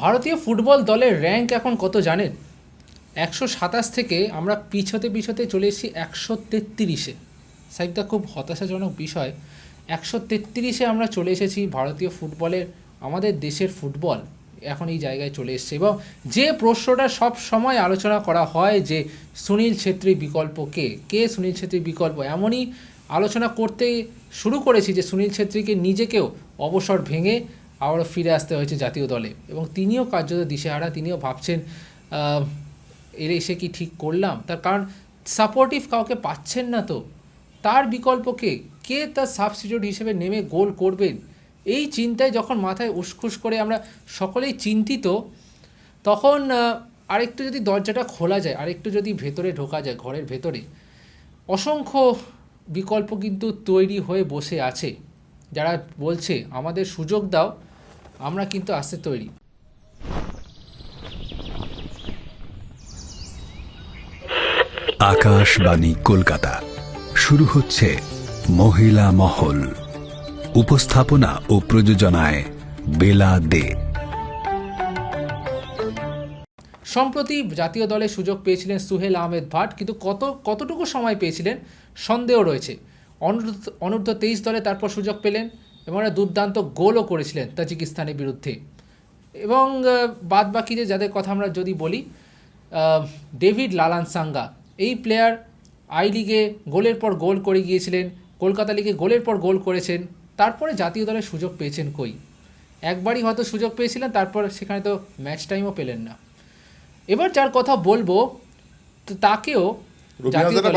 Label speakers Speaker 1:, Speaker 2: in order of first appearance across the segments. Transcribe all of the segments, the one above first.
Speaker 1: ভারতীয় ফুটবল দলের র্যাঙ্ক এখন কত জানেন? একশো সাতাশ থেকে আমরা পিছতে পিছতে চলে এসেছি একশো তেত্রিশে। সাইবদা খুব হতাশাজনক বিষয়। একশো তেত্রিশে আমরা চলে এসেছি ভারতীয় ফুটবলের, আমাদের দেশের ফুটবল এখন এই জায়গায় চলে এসেছে এবং যে প্রশ্নটা সব সময় আলোচনা করা হয় যে সুনীল ছেত্রী বিকল্প কে? কে সুনীল ছেত্রী বিকল্প? এমনই আলোচনা করতে শুরু করেছি যে সুনীল ছেত্রীকে নিজেকেও অবসর ভেঙে আবারও ফিরে আসতে হয়েছে জাতীয় দলে এবং তিনিও কার্যত দিশেহারা, তিনিও ভাবছেন এর এসে কি ঠিক করলাম? তার কারণ সাপোর্টিভ কাউকে পাচ্ছেন না তো। তার বিকল্পকে কে? তার সাবস্টিটিউট হিসেবে নেমে গোল করবেন? এই চিন্তায় যখন মাথায় উসখুস করে আমরা সকলেই চিন্তিত, তখন আরেকটু যদি দরজাটা খোলা যায়, আরেকটু যদি ভেতরে ঢোকা যায়, ঘরের ভেতরে, অসংখ্য বিকল্প কিন্তু তৈরি হয়ে বসে আছে। যারা বলছে, আমাদের সুযোগ দাও। আমরা কিন্তু আসতে তৈরি।
Speaker 2: আকাশবাণী কলকাতা। শুরু হচ্ছে মহিলা মহল। উপস্থাপনা ও প্রযোজনায় বেলা দে।
Speaker 1: সম্প্রতি জাতীয় দলে সুযোগ পেয়েছিলেন সুহেল আহমেদ ভাট কিন্তু কত কতটুকু সময় পেয়েছিলেন সন্দেহ রয়েছে। অনূর্ধ্ব অনূর্ধ্ব তেইশ দলে তারপর সুযোগ পেলেন এবং একটা দুর্দান্ত গোলও করেছিলেন তাজিকিস্তানের বিরুদ্ধে। এবং বাদ বাকি যে যাদের কথা আমরা যদি বলি ডেভিড লালান সাঙ্গা এই প্লেয়ার আই লিগে গোলের পর গোল করে গিয়েছিলেন কলকাতা লিগে গোলের পর গোল করেছেন তারপরে জাতীয় দলের সুযোগ পেয়েছেন কই? একবারই হয়তো সুযোগ পেয়েছিলেন তারপর সেখানে তো ম্যাচ টাইমও পেলেন না। এবার যার কথা বলব তো তাকেও
Speaker 3: রবি
Speaker 1: জাতীয় দলে-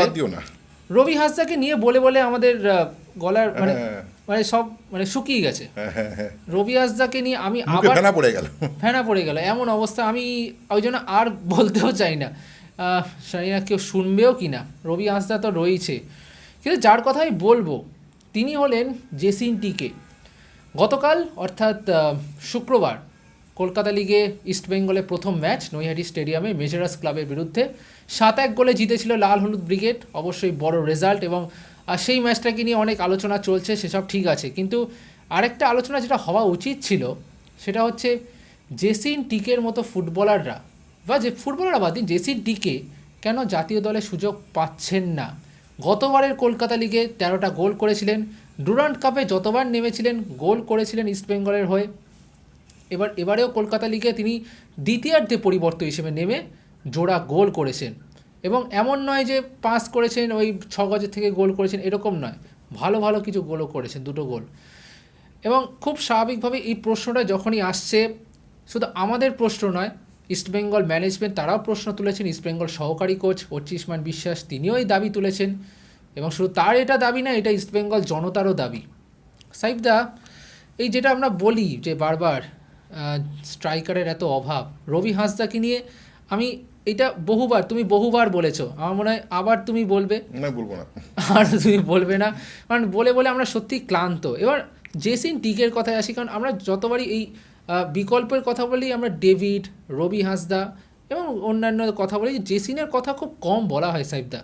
Speaker 1: রবি হাসদাকে নিয়ে বলে বলে আমাদের গলার মানে
Speaker 3: হ্যাঁ।
Speaker 1: মানে সব মানে শুকিয়ে গেছে। রবি হাসদাকে নিয়ে আমি আবার
Speaker 3: ফেনা পড়ে গেল।
Speaker 1: ফেনা পড়ে গেল। এমন অবস্থা আমি ওই জন্য আর বলতেও চাই না। জানি না কেউ শুনবেও কি না। রবি হাসদা তো রয়েছে। কিন্তু যার কথাই বলব তিনি হলেন জেসিন টিকে। গতকাল অর্থাৎ শুক্রবার কলকাতা লিগে ইস্টবেঙ্গলের প্রথম ম্যাচ নৈহাটি স্টেডিয়ামে মেজরাস ক্লাবের বিরুদ্ধে সাত এক গোলে জিতেছিল লাল হলুদ ব্রিগেড। অবশ্যই বড় রেজাল্ট এবং আহ, সেই ম্যাচটাকে নিয়ে অনেক আলোচনা চলছে সেসব ঠিক আছে। কিন্তু আরেকটা আলোচনা যেটা হওয়া উচিত ছিল সেটা হচ্ছে জেসিন টিকের মতো ফুটবলাররা বা যে ফুটবলাররা বাদ দিন জেসিন টিকে কেন জাতীয় দলে সুযোগ পাচ্ছেন না? গতবারের কলকাতা লিগে তেরোটা গোল করেছিলেন ডুরান্ট কাপে যতবার নেমেছিলেন গোল করেছিলেন ইস্টবেঙ্গলের হয়ে। এবার এবারেও কলকাতা লিগে তিনি দ্বিতীয়ার্ধে পরিবর্তন হিসেবে নেমে জোড়া গোল করেছেন। এবং এমন নয় যে পাস করেছেন, ওই ছ গজের থেকে গোল করেছেন, এরকম নয়। ভালো ভালো কিছু গোলও করেছেন, দুটো গোল। এবং খুব স্বাভাবিকভাবে এই প্রশ্নটা যখনই আসছে, শুধু আমাদের প্রশ্ন নয় ইস্টবেঙ্গল ম্যানেজমেন্ট তারাও প্রশ্ন তুলেছেন ইস্টবেঙ্গল সহকারী কোচ অর্চিষ্মান বিশ্বাস তিনিও এই দাবি তুলেছেন। এবং শুধু তার এটা দাবি না, এটা ইস্টবেঙ্গল জনতারও দাবি। সাইফদা এই যেটা আমরা বলি যে বারবার স্ট্রাইকারের এত অভাব, রবি হাঁসদাকে নিয়ে আমি এটা বহুবার তুমি বহুবার বলেছ। আমার মনে হয় আবার তুমি বলবে।
Speaker 3: না বলব না।
Speaker 1: আর তুমি বলবে না। কারণ বলে বলে আমরা সত্যি ক্লান্ত। এবার জেসিন টিকের কথায় আসি কারণ আমরা যতবারই এই বিকল্পের কথা বলি আমরা ডেভিড রবি হাঁসদা এবং অন্যান্য কথা বলি জেসিনের কথা খুব কম বলা হয় সাহেবদা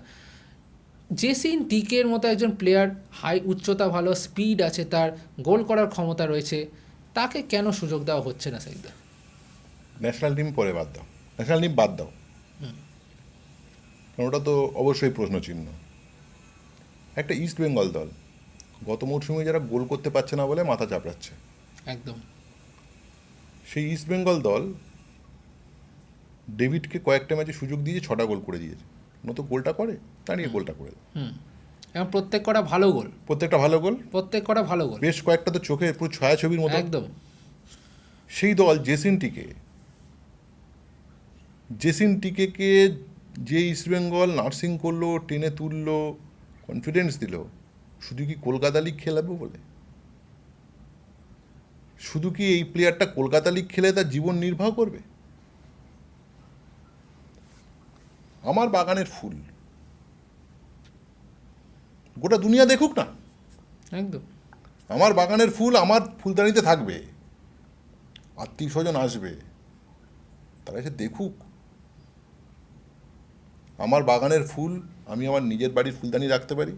Speaker 1: জেসিন টিকের মতো একজন প্লেয়ার হাই উচ্চতা ভালো স্পিড আছে তার গোল করার ক্ষমতা রয়েছে। তাকে কেন সুযোগ দেওয়া হচ্ছে না সাহেবদা
Speaker 3: ন্যাশনাল টিম পরে বাদ দাও। ন্যাশনাল টিম বাদ দাও। কারণ ওটা তো অবশ্যই প্রশ্ন চিহ্ন একটা ইস্ট বেঙ্গল দল গত মরশুমে যারা গোল করতে পারছে না বলে মাথা চাপড়াচ্ছে।
Speaker 1: একদম।
Speaker 3: সেই ইস্ট বেঙ্গল দল ডেভিডকে কয়েকটা ম্যাচে সুযোগ দিয়ে ছটা গোল করে দিয়েছে। নতো গোলটা করে দাঁড়িয়ে গোলটা করে।
Speaker 1: হুম। এবং প্রত্যেক কটা ভালো গোল।
Speaker 3: প্রত্যেকটা ভালো গোল?
Speaker 1: প্রত্যেক কটা ভালো গোল।
Speaker 3: বেশ কয়েকটা তো চোখে পুরো ছায়া ছবির মতো।
Speaker 1: একদম।
Speaker 3: সেই দল জেসিনটিকে জেসিনটিকে যে ইস্টবেঙ্গল নার্সিং করল টেনে তুললো কনফিডেন্স দিল শুধু কি কলকাতা লিগ খেলাবে বলে? শুধু কি এই প্লেয়ারটা কলকাতা লিগ খেলে তার জীবন নির্বাহ করবে? আমার বাগানের ফুল। গোটা দুনিয়া দেখুক না।
Speaker 1: একদম।
Speaker 3: আমার বাগানের ফুল আমার ফুলদানিতে থাকবে। আত্মীয় স্বজন আসবে। তারা এসে দেখুক। আমার বাগানের ফুল আমি আমার নিজের বাড়ির ফুলদানি রাখতে পারি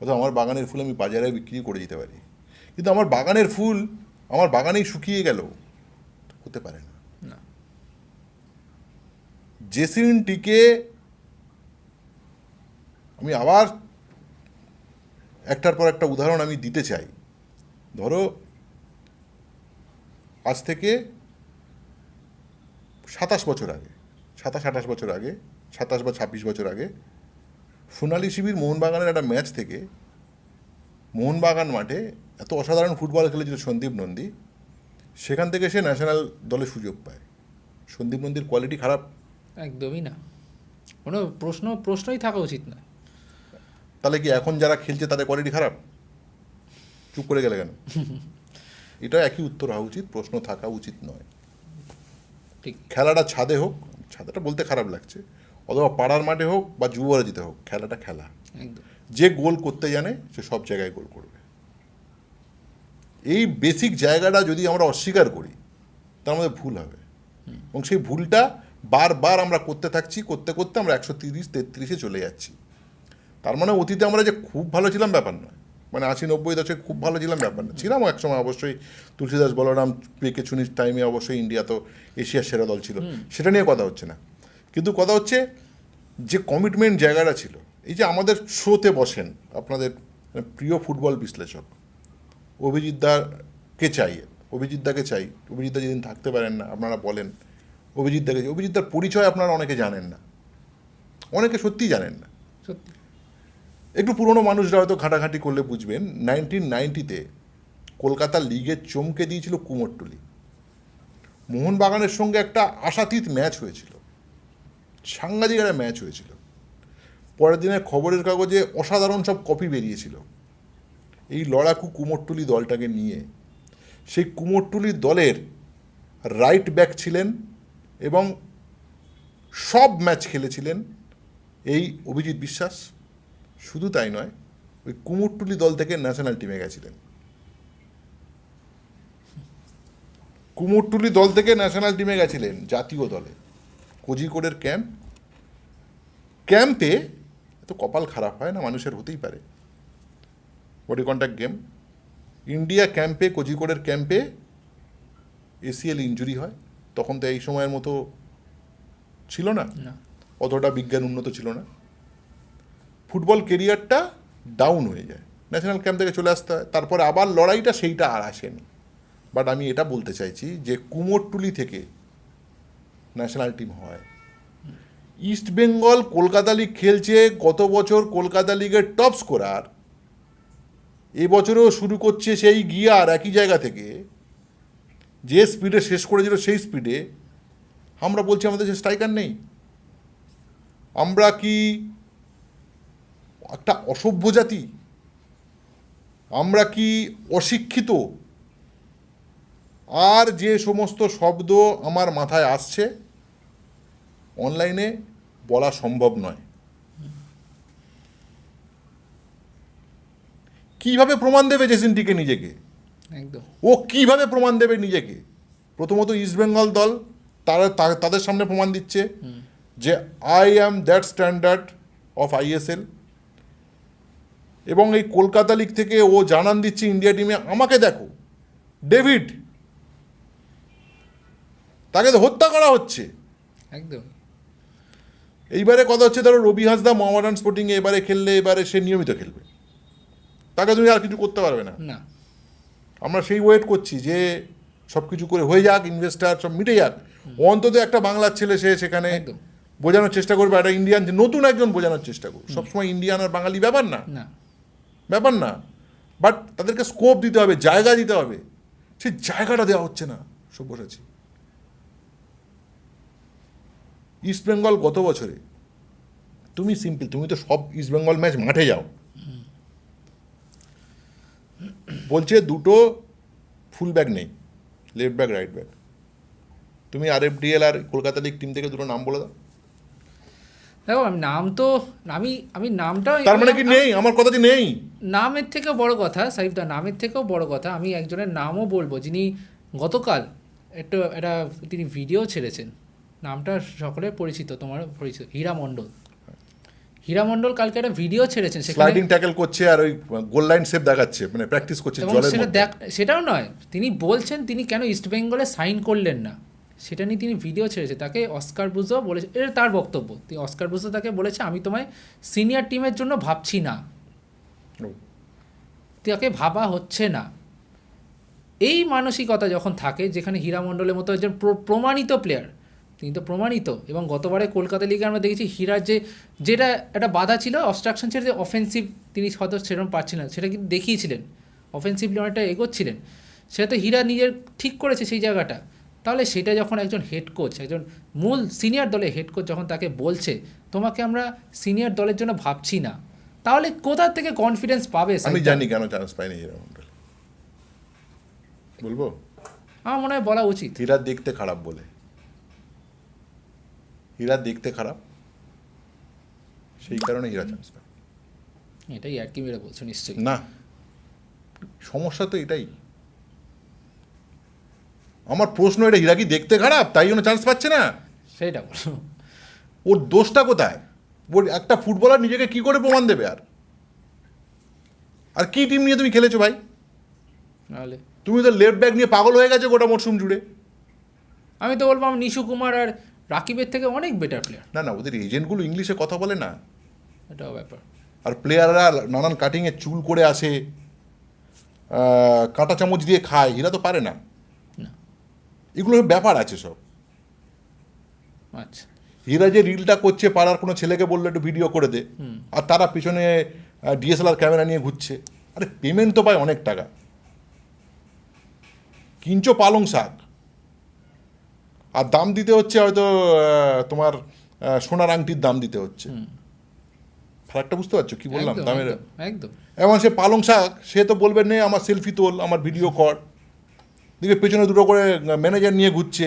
Speaker 3: অথবা আমার বাগানের ফুল আমি বাজারে বিক্রি করে দিতে পারি। কিন্তু আমার বাগানের ফুল আমার বাগানেই শুকিয়ে গেল হতে পারে না। জেসিনটিকে আমি আবার একটার পর একটা উদাহরণ আমি দিতে চাই। ধরো আজ থেকে সাতাশ বছর আগে সাতাশ আঠাশ বছর আগে সাতাশ বা ছাব্বিশ বছর আগে সোনালি শিবির মোহনবাগানের একটা ম্যাচ থেকে মোহনবাগান মাঠে এত অসাধারণ ফুটবল খেলেছিল সন্দীপ নন্দী সেখান থেকে সে ন্যাশনাল দলে সুযোগ পায়। সন্দীপ নন্দীর কোয়ালিটি খারাপ।
Speaker 1: একদমই না। কোনো প্রশ্ন প্রশ্নই থাকা উচিত না
Speaker 3: তাহলে কি এখন যারা খেলছে তাদের কোয়ালিটি খারাপ? চুপ করে গেলে কেন? এটা একই উত্তর হওয়া উচিত প্রশ্ন থাকা উচিত নয়।
Speaker 1: ঠিক।
Speaker 3: খেলাটা ছাদে হোক ছাদেটা বলতে খারাপ লাগছে। অথবা পাড়ার মাঠে হোক বা যুবরাজিতে হোক খেলাটা খেলা। যে গোল করতে জানে সে সব জায়গায় গোল করবে। এই বেসিক জায়গাটা যদি আমরা অস্বীকার করি তার মধ্যে ভুল হবে। এবং সেই ভুলটা বারবার আমরা করতে থাকছি করতে করতে আমরা একশো তিরিশ তেত্রিশে চলে যাচ্ছি। তার মানে অতীতে আমরা যে খুব ভালো ছিলাম ব্যাপার নয়। মানে আশি নব্বই দশকে খুব ভালো ছিলাম ব্যাপার না ছিলাম সময় অবশ্যই তুলসীদাস বলরাম পেকে চুনির টাইমে অবশ্যই ইন্ডিয়া তো এশিয়ার সেরা দল ছিল। সেটা নিয়ে কথা হচ্ছে না। কিন্তু কথা হচ্ছে যে কমিটমেন্ট জায়গাটা ছিল এই যে আমাদের শোতে বসেন আপনাদের প্রিয় ফুটবল বিশ্লেষক অভিজিৎ দাকে চাই অভিজিৎ দাকে চাই অভিজিৎ দা যেদিন থাকতে পারেন না আপনারা বলেন অভিজিৎ দাকে চাই অভিজিৎ দার পরিচয় আপনারা অনেকে জানেন না অনেকে সত্যিই জানেন না।
Speaker 1: সত্যি।
Speaker 3: একটু পুরনো মানুষরা হয়তো ঘাটাঘাটি করলে বুঝবেন নাইনটিন নাইনটিতে কলকাতা লিগে চমকে দিয়েছিল কুমোরটুলি। মোহনবাগানের সঙ্গে একটা আশাতীত ম্যাচ হয়েছিল। সাংঘাতিক একটা ম্যাচ হয়েছিল। পরের দিনে খবরের কাগজে অসাধারণ সব কপি বেরিয়েছিল। এই লড়াকু কুমোরটুলি দলটাকে নিয়ে। সেই কুমোরটুলি দলের রাইট ব্যাক ছিলেন এবং সব ম্যাচ খেলেছিলেন এই অভিজিৎ বিশ্বাস। শুধু তাই নয়, ওই কুমোরটুলি দল থেকে ন্যাশনাল টিমে গেছিলেন। কুমোরটুলি দল থেকে ন্যাশনাল টিমে গেছিলেন জাতীয় দলে। কোজিকোড়ের ক্যাম্প। ক্যাম্পে এত কপাল খারাপ হয় না মানুষের হতেই পারে। বডি কন্ট্যাক্ট গেম ইন্ডিয়া ক্যাম্পে কোজিকোড়ের ক্যাম্পে এসিএল ইঞ্জুরি হয়। তখন তো এই সময়ের মতো ছিল না।
Speaker 1: না।
Speaker 3: অতটা বিজ্ঞান উন্নত ছিল না। ফুটবল কেরিয়ারটা ডাউন হয়ে যায়। ন্যাশনাল ক্যাম্প থেকে চলে আসতে হয়। তারপরে আবার লড়াইটা সেইটা আর আসেনি। বাট আমি এটা বলতে চাইছি যে কুমোরটুলি থেকে ন্যাশনাল টিম হয়। ইস্ট বেঙ্গল কলকাতা লিগ খেলছে, গত বছর কলকাতা লিগের টপ স্কোরার এবছরেও শুরু করছে সেই গিয়ার একই জায়গা থেকে। যে স্পিডে শেষ করেছিল সেই স্পিডে আমরা বলছি আমাদের যে স্ট্রাইকার নেই। আমরা কি একটা অসভ্য জাতি? আমরা কি অশিক্ষিত? আর যে সমস্ত শব্দ আমার মাথায় আসছে অনলাইনে বলা সম্ভব নয়। কীভাবে প্রমাণ দেবে জেসিনটিকে নিজেকে?
Speaker 1: একদম।
Speaker 3: ও কীভাবে প্রমাণ দেবে নিজেকে? প্রথমত ইস্টবেঙ্গল দল তারা তাদের সামনে প্রমাণ দিচ্ছে যে I am that standard of ISL এবং এই কলকাতা লিগ থেকে ও জানান দিচ্ছে ইন্ডিয়া টিমে আমাকে দেখো ডেভিড তাকে হত্যা করা হচ্ছে।
Speaker 1: একদম।
Speaker 3: এইবারে কথা হচ্ছে ধরো রবি হাসদা মোহামেডান স্পোর্টিংয়ে এবারে খেললে এবারে সে নিয়মিত খেলবে। তাকে তুমি আর কিছু করতে পারবে না।
Speaker 1: না।
Speaker 3: আমরা সেই ওয়েট করছি যে সব কিছু করে হয়ে যাক ইনভেস্টার সব মিটে যাক। অন্তত একটা বাংলার ছেলে সে সেখানে। বোঝানোর চেষ্টা করবে একটা ইন্ডিয়ান নতুন একজন বোঝানোর চেষ্টা করবে। সবসময় ইন্ডিয়ান আর বাঙালি ব্যাপার না।
Speaker 1: না।
Speaker 3: ব্যাপার না। বাট তাদেরকে স্কোপ দিতে হবে জায়গা দিতে হবে। সেই জায়গাটা দেওয়া হচ্ছে না সব্যসাচী। ইস্ট বেঙ্গল গত বছরে? তুমি সিম্পল তুমি তো সব ইস্ট বেঙ্গল ম্যাচ মাঠে যাও। বলছে দুটো ফুল ব্যাক নেই লেফট ব্যাক রাইট ব্যাক তুমি আর এফ ডিএল আর কলকাতা লিগ টিম থেকে দুটো নাম বলে দাও।
Speaker 1: দেখো আমি নাম তো আমি আমি নামটা
Speaker 3: তার মানে কি নেই? আমার কথা যে নেই?
Speaker 1: নামের থেকেও বড় কথা সাইফদা নামের থেকেও বড় কথা আমি একজনের নামও বলব যিনি গতকাল একটু একটা তিনি ভিডিও ছেড়েছেন। নামটা সকলে পরিচিত তোমার পরিচিত হীরা মণ্ডল। হীরা মণ্ডল কালকে একটা ভিডিও ছেড়েছেন
Speaker 3: স্লাইডিং ট্যাকেল করছে আর ওই গোল লাইন সেভ দেখাচ্ছে মানে প্র্যাকটিস করছে জলের
Speaker 1: সেটা
Speaker 3: মধ্যে।
Speaker 1: দেখ সেটাও নয় তিনি বলছেন তিনি কেন ইস্ট বেঙ্গলে সাইন করলেন না। সেটা নিয়ে তিনি ভিডিও ছেড়েছে তাকে অস্কার বুঝো বলেছে এটা তার বক্তব্য তিনি অস্কার বুজো তাকে বলেছে আমি তোমায় সিনিয়র টিমের জন্য ভাবছি না। তাকে ভাবা হচ্ছে না। এই মানসিকতা যখন থাকে যেখানে হীরা মণ্ডলের মতো একজন প্র- প্রমাণিত প্লেয়ার তিনি তো প্রমাণিত। এবং গতবারে কলকাতা লিগে আমরা দেখেছি হীরার যে যেটা একটা বাধা ছিল অবস্ট্রাকশন ছিল যে অফেন্সিভ তিনি হয়তো সেরকম পারছিলেন সেটা কিন্তু দেখিয়েছিলেন। অফেন্সিভলি অনেকটা এগোচ্ছিলেন। সেটা তো হীরা নিজের ঠিক করেছে সেই জায়গাটা। তাহলে সেটা যখন একজন হেড কোচ একজন মূল সিনিয়র দলের হেড কোচ যখন তাকে বলছে তোমাকে আমরা সিনিয়র দলের জন্য ভাবছি না। তাহলে কোথা থেকে কনফিডেন্স পাবে
Speaker 3: আমি জানি কেন চান্স পাইনি বলব?
Speaker 1: আমার মনে হয় বলা উচিত।
Speaker 3: হীরা দেখতে খারাপ বলে। হীরা দেখতে খারাপ সেই কারণে হীরা চান্স পায়।
Speaker 1: এটাই আর কি মেরে বলছো নিশ্চয়ই।
Speaker 3: না সমস্যা তো এটাই। আমার প্রশ্ন এটা হীরা কি দেখতে খারাপ? তাই জন্য চান্স পাচ্ছে না?
Speaker 1: সেটা বলো।
Speaker 3: ওর দোষটা কোথায়? ওর একটা ফুটবলার নিজেকে কি করে প্রমাণ দেবে আর? আর কি টিম নিয়ে তুমি খেলেছো ভাই?
Speaker 1: নাহলে
Speaker 3: তুমি তো লেফট ব্যাক নিয়ে পাগল হয়ে গেছো গোটা মরশুম জুড়ে।
Speaker 1: আমি তো বলব আমি নিশু কুমার আর রাকিবের থেকে অনেক বেটার প্লেয়ার
Speaker 3: না না ওদের এজেন্টগুলো ইংলিশে কথা বলে না।
Speaker 1: এটাও ব্যাপার।
Speaker 3: আর প্লেয়াররা নানান কাটিংয়ে চুল করে আসে কাঁটা চামচ দিয়ে খায় হীরা তো পারে না। এগুলো ব্যাপার আছে সব।
Speaker 1: আচ্ছা।
Speaker 3: হীরা যে রিলটা করছে পাড়ার কোনো ছেলেকে বলল একটু ভিডিও করে দে। আর তারা পিছনে ডিএসএলআর ক্যামেরা নিয়ে ঘুরছে। আরে পেমেন্ট তো পায় অনেক টাকা। কিঞ্চো পালং শাক। আর দাম দিতে হচ্ছে হয়তো তোমার সোনার আংটির দাম দিতে হচ্ছে। ফারাকটা বুঝতে পারছ কি বললাম? দামের
Speaker 1: একদম, একদম।
Speaker 3: এমন সে পালং শাক সে তো বলবে নে আমার সেলফি তোল আমার ভিডিও কর। দিকে পেছনে দুটো করে ম্যানেজার নিয়ে ঘুরছে।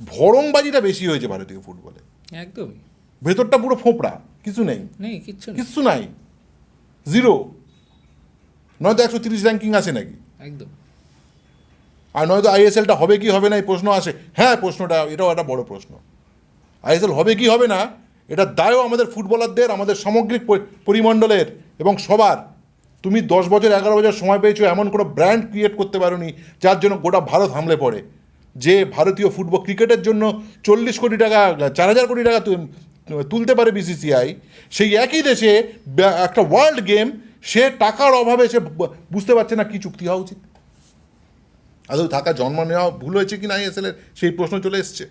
Speaker 3: ভরংবাজিটা বেশি হয়েছে ভারতীয় ফুটবলে।
Speaker 1: একদমই
Speaker 3: ভেতরটা পুরো ফোপড়া কিছু নেই।
Speaker 1: নেই কিচ্ছু নেই।
Speaker 3: কিচ্ছু নাই। জিরো নয়তো একশো তিরিশ র্যাঙ্কিং আছে নাকি?
Speaker 1: একদম।
Speaker 3: আর নয়তো আইএসএলটা হবে কি হবে না এই প্রশ্ন আসে। হ্যাঁ প্রশ্নটা, এটাও একটা বড় প্রশ্ন। আইএসএল হবে কি হবে না, এটা দায়ও আমাদের ফুটবলারদের, আমাদের সামগ্রিক পরিমণ্ডলের এবং সবার। তুমি দশ বছর, এগারো বছর সময় পেয়েছ এমন কোনো ব্র্যান্ড ক্রিয়েট করতে পারোনি, যার জন্য গোটা ভারত হামলে পড়ে। যে ভারতীয় ফুটবল ক্রিকেটের জন্য চল্লিশ কোটি টাকা, চার হাজার কোটি টাকা তুলতে পারে বিসিসিআই সেই একই দেশে একটা ওয়ার্ল্ড গেম সে টাকার অভাবে সে বুঝতে পারছে না কি চুক্তি হওয়া উচিত। আদৌ থাকা জন্ম নেওয়া ভুল হয়েছে কি না আইএসএল এর? সেই প্রশ্ন চলে এসছে।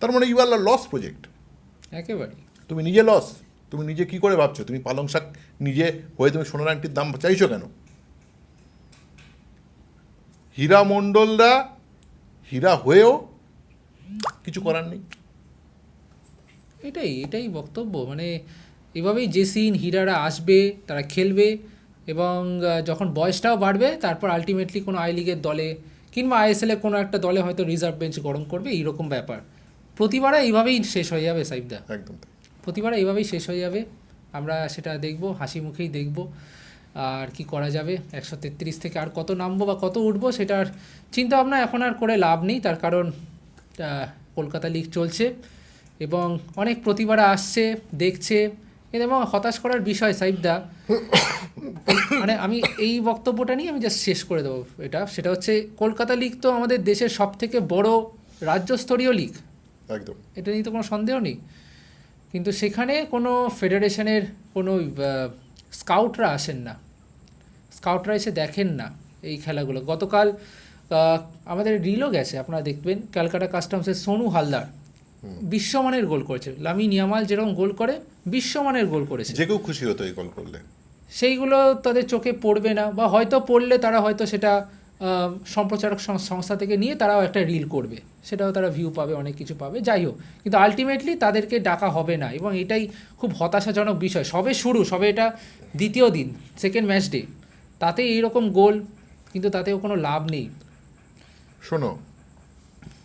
Speaker 3: তার মানে ইউ আর লস প্রজেক্ট
Speaker 1: একেবারে।
Speaker 3: তুমি নিজে লস তুমি নিজে কি করে ভাবছ? তুমি পালং শাক নিজে হয়ে তুমি সোনার আংটির দাম চাইছো কেন? হীরা মণ্ডলরা হীরা হয়েও কিছু করার নেই।
Speaker 1: এটাই এটাই বক্তব্য। মানে এভাবেই জেসিন হীরারা আসবে তারা খেলবে এবং যখন বয়সটাও বাড়বে তারপর আলটিমেটলি কোনো আই লিগের দলে কিংবা আইএসএলে কোনো একটা দলে হয়তো রিজার্ভ বেঞ্চ গরম করবে এইরকম ব্যাপার। প্রতিবারে এইভাবেই শেষ হয়ে যাবে সাইবদা
Speaker 3: একদম
Speaker 1: প্রতিবার এইভাবেই শেষ হয়ে যাবে। আমরা সেটা দেখব হাসি মুখেই দেখব আর কি করা যাবে। একশো তেত্রিশ থেকে আর কত নামবো বা কত উঠবো সেটার চিন্তা ভাবনা এখন আর করে লাভ নেই তার কারণ কলকাতা লিগ চলছে এবং অনেক প্রতিবারা আসছে দেখছে এবং হতাশ করার বিষয় সাইবদা মানে আমি এই বক্তব্যটা নিয়ে আমি জাস্ট শেষ করে দেবো এটা। সেটা হচ্ছে কলকাতা লিগ তো আমাদের দেশের সব থেকে বড় রাজ্যস্তরীয় লিগ
Speaker 3: একদম।
Speaker 1: এটা নিয়ে তো কোনো সন্দেহ নেই। কিন্তু সেখানে কোনো ফেডারেশনের কোনো স্কাউটরা আসেন না। স্কাউটরা এসে দেখেন না এই খেলাগুলো। গতকাল আমাদের রিলও গেছে আপনারা দেখবেন। ক্যালকাটা কাস্টমসের সোনু হালদার। বিশ্বমানের গোল করেছে। লামি নিয়ামাল যেরকম গোল করে বিশ্বমানের গোল করেছে।
Speaker 3: যে কেউ খুশি হতো এই কল করলে।
Speaker 1: সেইগুলো তাদের চোখে পড়বে না বা হয়তো পড়লে তারা হয়তো সেটা সম্প্রচারক সংস্থা থেকে নিয়ে তারাও একটা রিল করবে। সেটাও তারা ভিউ পাবে অনেক কিছু পাবে। যাই হোক কিন্তু আলটিমেটলি তাদেরকে ডাকা হবে না এবং এটাই খুব হতাশাজনক বিষয়। সবে শুরু সবে এটা দ্বিতীয় দিন সেকেন্ড ম্যাচ ডে তাতে এইরকম গোল কিন্তু তাতেও কোনো লাভ নেই।
Speaker 3: শোনো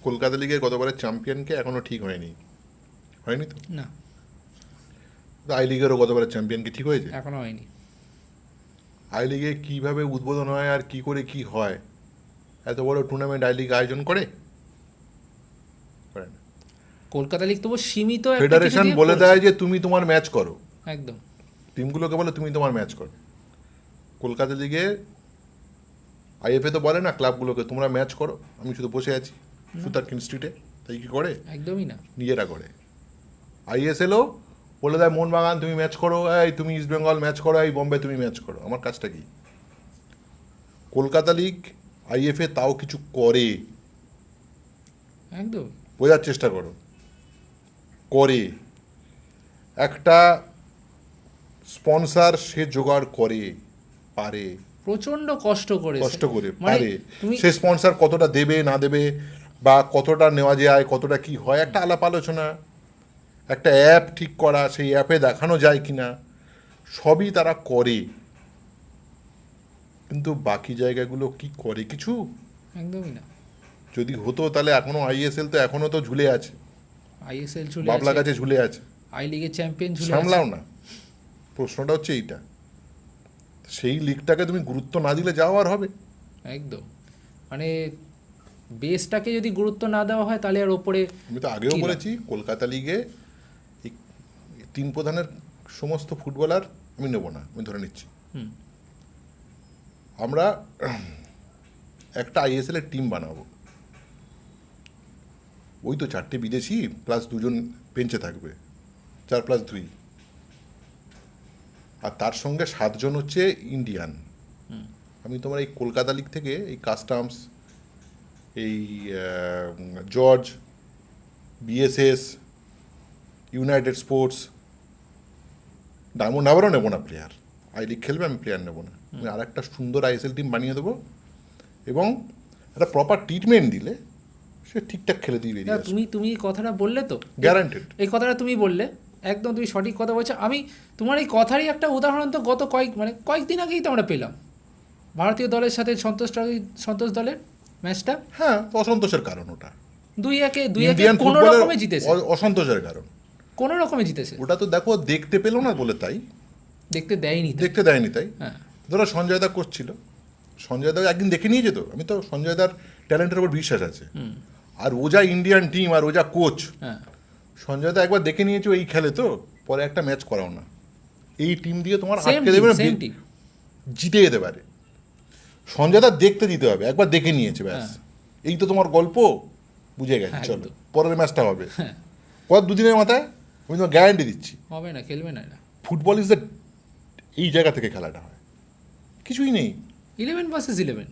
Speaker 3: কলকাতা লিগের গতবারের চ্যাম্পিয়নকে এখনও ঠিক হয়নি। হয়নি তো?
Speaker 1: না।
Speaker 3: আই লিগেরও গতবারের চ্যাম্পিয়ন কি ঠিক হয়েছে?
Speaker 1: এখনও হয়নি।
Speaker 3: আই লিগে কীভাবে উদ্বোধন হয় আর কি করে কি হয়? এত বড় টুর্নামেন্ট আই লিগ আয়োজন করে? করে না।
Speaker 1: কলকাতা লিগ তবু সীমিত
Speaker 3: ফেডারেশন বলে দেয় যে তুমি তোমার ম্যাচ করো।
Speaker 1: একদম।
Speaker 3: টিমগুলোকে বলে তুমি তোমার ম্যাচ করো। কলকাতা লিগে আইএফএ তো বলে না ক্লাবগুলোকে তোমরা ম্যাচ করো। আমি শুধু বসে আছি। সুতারকিন স্ট্রিটে? তাই কি করে?
Speaker 1: একদমই না।
Speaker 3: নিজেরা করে। আইএসএলও বলে দেয় মোহনবাগান তুমি ম্যাচ করো এই তুমি ইস্ট বেঙ্গল ম্যাচ করো এই বোম্বে তুমি ম্যাচ করো। আমার কাজটা কি? কলকাতা লিগ আইএফএ তাও কিছু করে।
Speaker 1: একদম।
Speaker 3: বোঝার চেষ্টা করো। করে। একটা স্পন্সর সে জোগাড় করে পারে।
Speaker 1: প্রচণ্ড কষ্ট করে
Speaker 3: কষ্ট করে
Speaker 1: মানে
Speaker 3: পারে। সে স্পন্সর কতটা দেবে না দেবে বা কতটা নেওয়া যায় কতটা কি হয় একটা আলাপ আলোচনা একটা অ্যাপ ঠিক করা সেই অ্যাপে দেখানো যায় কিনা সবই তারা করে। কিন্তু বাকি জায়গাগুলো কি করে কিছু?
Speaker 1: একদমই না।
Speaker 3: যদি হতো তাহলে এখনও আইএসএল তো এখনও তো ঝুলে আছে।
Speaker 1: আইএসএল ঝুলে
Speaker 3: বাবলা কাছে ঝুলে আছে।
Speaker 1: আই লিগের চ্যাম্পিয়ন ঝুলে আছে।
Speaker 3: সামলাও না। প্রশ্নটা হচ্ছে এইটা। সেই লিগটাকে তুমি গুরুত্ব না দিলে যাও আর হবে।
Speaker 1: একদম। মানে বেসটাকে যদি গুরুত্ব না দেওয়া হয় তাহলে আর ওপরে
Speaker 3: আমি তো আগেও বলেছি কলকাতা লিগে তিন প্রধানের সমস্ত ফুটবলার আমি নেব না আমি ধরে নিচ্ছি। আমরা একটা আইএসএল এর টিম বানাবো। ওই তো চারটে বিদেশি প্লাস দুজন বেঞ্চে থাকবে চার প্লাস দুই। আর তার সঙ্গে সাতজন হচ্ছে ইন্ডিয়ান। আমি তোমার এই কলকাতা লিগ থেকে এই কাস্টমস এই George BSS United Sports Diamond হাবারও নেব না প্লেয়ার আই লিগ খেলবে আমি প্লেয়ার নেব না। আমি আর একটা সুন্দর আইএসএল টিম বানিয়ে দেবো এবং একটা প্রপার ট্রিটমেন্ট দিলে সে ঠিকঠাক খেলে দিয়ে বেরিয়ে
Speaker 1: তুমি তুমি এই কথাটা বললে তো?
Speaker 3: গ্যারান্টেড
Speaker 1: এই কথাটা তুমি বললে একদম তুমি সঠিক কথা বলছো। আমি তোমার এই কথারই একটা উদাহরণ তো গত কয়েক মানে কয়েকদিন আগেই তো আমরা পেলাম। ভারতীয় দলের সাথে সন্তোষ সন্তোষ দলের ম্যাচটা?
Speaker 3: হ্যাঁ অসন্তোষের কারণ ওটা।
Speaker 1: দুই একে দুই একে কোনো রকমে জিতেছে।
Speaker 3: অসন্তোষের কারণ।
Speaker 1: কোনো রকমে জিতেছে।
Speaker 3: ওটা তো দেখো দেখতে পেল না বলে তাই।
Speaker 1: দেখতে দেয়নি
Speaker 3: দেখতে দেয়নি তাই।
Speaker 1: হ্যাঁ।
Speaker 3: ধরো সঞ্জয় দা করছিল সঞ্জয় দা একদিন দেখে নিয়ে যেত। আমি তো সঞ্জয় দার ট্যালেন্টের উপর বিশ্বাস আছে। আর ও যা ইন্ডিয়ান টিম আর ও যা কোচ
Speaker 1: হ্যাঁ।
Speaker 3: সঞ্জয় দা একবার দেখে নিয়েছো এই খেলে তো পরে একটা ম্যাচ করাও না। এই টিম দিয়ে তোমার আটকে দেবে জিতে যেতে পারে সঞ্জয় দা দেখতে দিতে হবে একবার দেখে নিয়েছে ব্যাস।
Speaker 1: হ্যাঁ।
Speaker 3: এই তো তোমার গল্প বুঝে গেছে
Speaker 1: হ্যাঁ,
Speaker 3: চলো। পরের ম্যাচটা হবে।
Speaker 1: হ্যাঁ।
Speaker 3: পর দুদিনের মাথায়? আমি তোমার গ্যারান্টি দিচ্ছি।
Speaker 1: হবে না খেলবে না
Speaker 3: ফুটবল ইজ দ্য এই জায়গা থেকে খেলাটা হয়। কিছুই নেই।
Speaker 1: ইলেভেন ভার্সেস ইলেভেন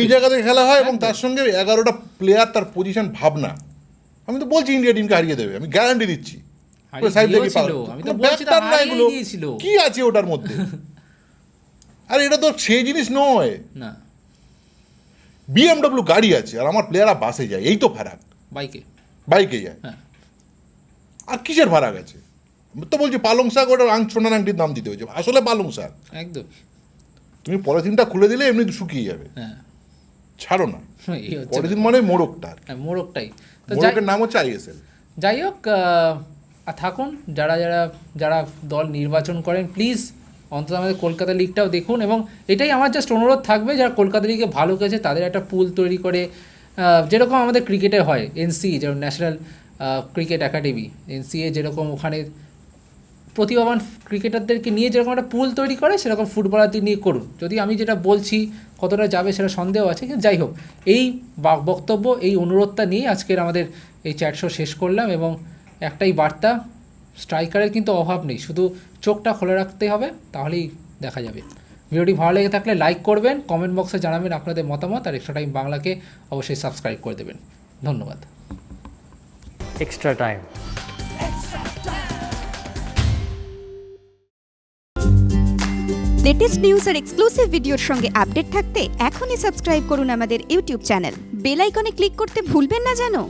Speaker 3: এই জায়গা থেকে খেলা হয় এবং তার সঙ্গে এগারোটা প্লেয়ার তার পজিশন ভাবনা। আমি তো বলছি ইন্ডিয়া টিমকে হারিয়ে দেবে আমি গ্যারান্টি দিচ্ছি। কি আছে ওটার মধ্যে? আর এটা তো সেই জিনিস নয়।
Speaker 1: না।
Speaker 3: বিএমডব্লিউ গাড়ি আছে আর আমার প্লেয়াররা বাসে যায় এই তো ফারাক।
Speaker 1: বাইকে
Speaker 3: বাইকে যায়।
Speaker 1: হ্যাঁ।
Speaker 3: আর কিসের ফারাক আছে? তো বলছি পালং শাক ওটা আং সোনার আংটির দাম দিতে হয়েছে। আসলে পালং শাক।
Speaker 1: একদম।
Speaker 3: তুমি পলিথিনটা খুলে দিলে এমনি শুকিয়ে যাবে।
Speaker 1: হ্যাঁ।
Speaker 3: ছাড়ো না। পলিথিন মানে মোড়কটার
Speaker 1: হ্যাঁ, মোড়কটাই তো
Speaker 3: মোড়কের নাম হচ্ছে আইএসএল
Speaker 1: যাই হোক থাকুন যারা যারা যারা দল নির্বাচন করেন প্লিজ অন্তত আমাদের কলকাতা লিগটাও দেখুন এবং এটাই আমার জাস্ট অনুরোধ থাকবে যারা কলকাতা লিগে ভালো গেছে তাদের একটা পুল তৈরি করে যেরকম আমাদের ক্রিকেটে হয় এনসি যেমন ন্যাশনাল ক্রিকেট একাডেমি এনসিএ যেরকম ওখানে প্রতিভাবান ক্রিকেটারদেরকে নিয়ে যেরকম একটা পুল তৈরি করে, সেরকম ফুটবলারদের নিয়ে করুন। যদি আমি যেটা বলছি, কতটা যাবে সেটা সন্দেহ আছে, কিন্তু যাই হোক, এই বক্তব্য, এই অনুরোধটা নিয়ে আজকের আমাদের এই চ্যাট শো শেষ করলাম এবং একটাই বার্তা স্ট্রাইকারের কিন্তু অভাব নেই শুধু চোখটা খোলা রাখতে হবে তাহলেই দেখা যাবে। ভিডিওটি ভালো লেগে থাকলে লাইক করবেন কমেন্ট বক্সে জানাবেন আপনাদের মতামত আর এক্সট্রা টাইম বাংলাকে অবশ্যই সাবস্ক্রাইব করে দেবেন। ধন্যবাদ।
Speaker 4: Extra time.
Speaker 5: লেটেস্ট নিউজ আর এক্সক্লুসিভ ভিডিওর সঙ্গে আপডেট থাকতে এখনই সাবস্ক্রাইব করুন আমাদের ইউটিউব চ্যানেল বেল আইকনে ক্লিক করতে ভুলবেন না জানো